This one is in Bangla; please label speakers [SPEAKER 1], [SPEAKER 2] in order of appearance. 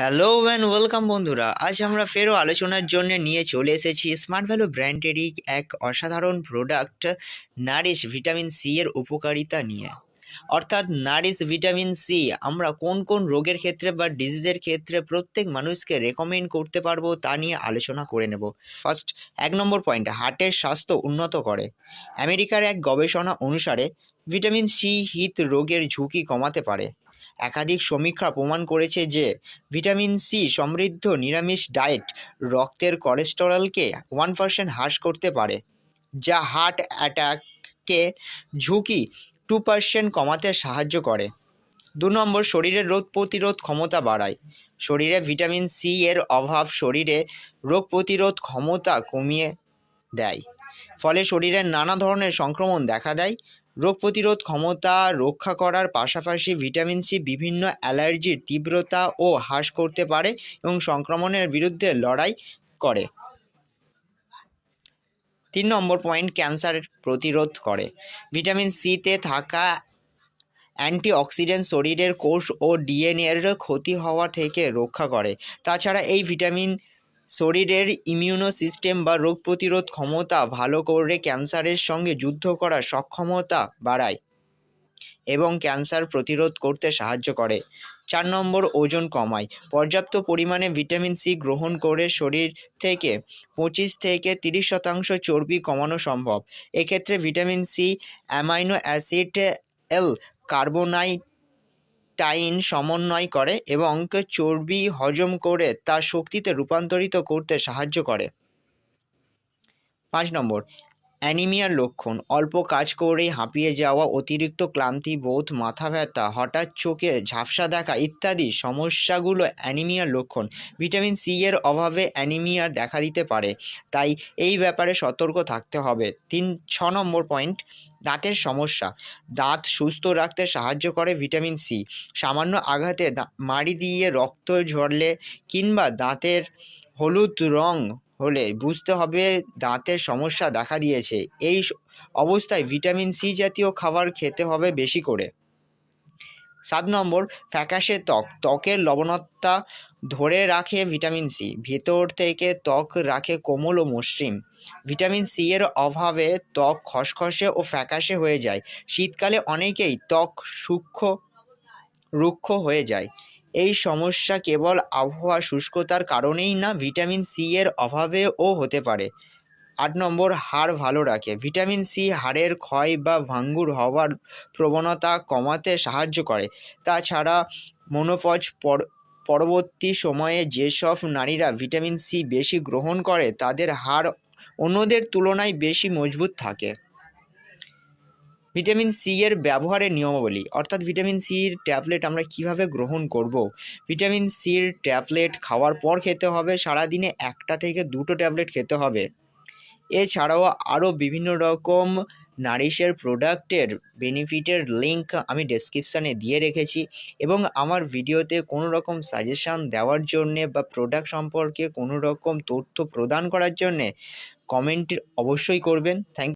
[SPEAKER 1] হ্যালো অ্যান্ড ওয়েলকাম বন্ধুরা। আজ আমরা ফেরও আলোচনার জন্য নিয়ে চলে এসেছি স্মার্ট ভ্যালু ব্র্যান্ডেরই এক অসাধারণ প্রোডাক্ট নারিশ ভিটামিন সি এর উপকারিতা নিয়ে। অর্থাৎ নারিশ ভিটামিন সি আমরা কোন কোন রোগের ক্ষেত্রে বা ডিজিজের ক্ষেত্রে প্রত্যেক মানুষকে রেকমেন্ড করতে পারব তা নিয়ে আলোচনা করে নেব। ফার্স্ট এক নম্বর পয়েন্ট হার্টের স্বাস্থ্য উন্নত করে। আমেরিকার এক গবেষণা অনুসারে ভিটামিন সি হৃদরোগের ঝুঁকি কমাতে পারে। একাধিক সমীক্ষা প্রমাণ করেছে যে, ভিটামিন সি সমৃদ্ধ নিরামিষ ডায়েট রক্তের কোলেস্টেরলকে ওয়ান পার্সেন্ট হ্রাস করতে পারে, যা হার্ট অ্যাটাককে ঝুঁকি টু পার্সেন্ট কমাতে সাহায্য করে। দু নম্বর শরীরের রোগ প্রতিরোধ ক্ষমতা বাড়ায়। শরীরে ভিটামিন সি এর অভাব শরীরে রোগ প্রতিরোধ ক্ষমতা কমিয়ে দেয়, ফলে শরীরে নানা ধরনের সংক্রমণ দেখা দেয় রোগ প্রতিরোধ ক্ষমতা রক্ষা করার পাশাপাশি ভিটামিন সি বিভিন্ন অ্যালার্জির তীব্রতা ও হ্রাস করতে পারে এবং সংক্রমণের বিরুদ্ধে লড়াই করে। তিন নম্বর পয়েন্ট, ক্যান্সার প্রতিরোধ করে। ভিটামিন সিতে থাকা অ্যান্টিঅক্সিডেন্ট শরীরের কোষ ও ডিএনএর ক্ষতি হওয়া থেকে রক্ষা করে। তাছাড়া এই ভিটামিন শরীরের ইমিউনো সিস্টেম বা রোগ প্রতিরোধ ক্ষমতা ভালো করে ক্যান্সারের সঙ্গে যুদ্ধ করার সক্ষমতা বাড়ায় এবং ক্যান্সার প্রতিরোধ করতে সাহায্য করে। চার নম্বর, ওজন কমায়। পর্যাপ্ত পরিমাণে ভিটামিন সি গ্রহণ করে শরীর থেকে পঁচিশ থেকে তিরিশ শতাংশ চর্বি কমানো সম্ভব। এক্ষেত্রে vitamin C amino acid L carnitine সমন্বয় করে এবং চর্বি হজম করে তা শক্তিতে রূপান্তরিত করতে সাহায্য করে। পাঁচ নম্বর অ্যানিমিয়ার লক্ষণ। অল্প কাজ করেই হাঁপিয়ে যাওয়া, অতিরিক্ত ক্লান্তি, বোধ, মাথা ব্যথা, হঠাৎ চোখে ঝাপসা দেখা ইত্যাদি সমস্যাগুলো অ্যানিমিয়ার লক্ষণ। ভিটামিন সি এর অভাবে অ্যানিমিয়া দেখা দিতে পারে, তাই এই ব্যাপারে সতর্ক থাকতে হবে। তিন, ছ নম্বর পয়েন্ট, দাঁতের সমস্যা। দাঁত সুস্থ রাখতে সাহায্য করে ভিটামিন সি। সামান্য আঘাতে মাড়ি দিয়ে রক্ত ঝরলে কিংবা দাঁতের হলুদ রং হলে বুঝতে হবে দাঁতের সমস্যা দেখা দিয়েছে। এই অবস্থায় ভিটামিন সি জাতীয় খাবার খেতে হবে বেশি করে। সাত নম্বর, ফ্যাকাশে ত্বক। ত্বকের লবণতা ধরে রাখে ভিটামিন সি। ভেতর থেকে ত্বক রাখে কোমল ও মসৃণ। ভিটামিন সি এর অভাবে ত্বক খসখসে ও ফ্যাকাশে হয়ে যায়। শীতকালে অনেকেই ত্বক সূক্ষ্ম, রুক্ষ হয়ে যায়। এই সমস্যা কেবল আবহাওয়া শুষ্কতার কারণেই না, ভিটামিন সি এর অভাবেও হতে পারে। আট নম্বর, হাড় ভালো রাখে। ভিটামিন সি হাড়ের ক্ষয় বা ভাঙ্গুর হওয়ার প্রবণতা কমাতে সাহায্য করে। তাছাড়া মনোপজ পর- পরবর্তী সময়ে যেসব নারীরা ভিটামিন সি বেশি গ্রহণ করে, তাদের হাড় অন্যদের তুলনায় বেশি মজবুত থাকে। ভিটামিন সি এর ব্যবহারের নিয়মাবলী, অর্থাৎ ভিটামিন সির ট্যাবলেট আমরা কীভাবে গ্রহণ করব? ভিটামিন সির ট্যাবলেট খাওয়ার পর খেতে হবে, সারাদিনে একটা থেকে দুটো ট্যাবলেট খেতে হবে। এছাড়াও আরও বিভিন্ন রকম নারিশের প্রোডাক্টের বেনিফিটের লিঙ্ক আমি ডেসক্রিপশানে দিয়ে রেখেছি এবং আমার ভিডিওতে কোনো রকম সাজেশান দেওয়ার জন্যে বা প্রোডাক্ট সম্পর্কে কোনো রকম তথ্য প্রদান করার জন্যে কমেন্ট অবশ্যই করবেন। থ্যাংক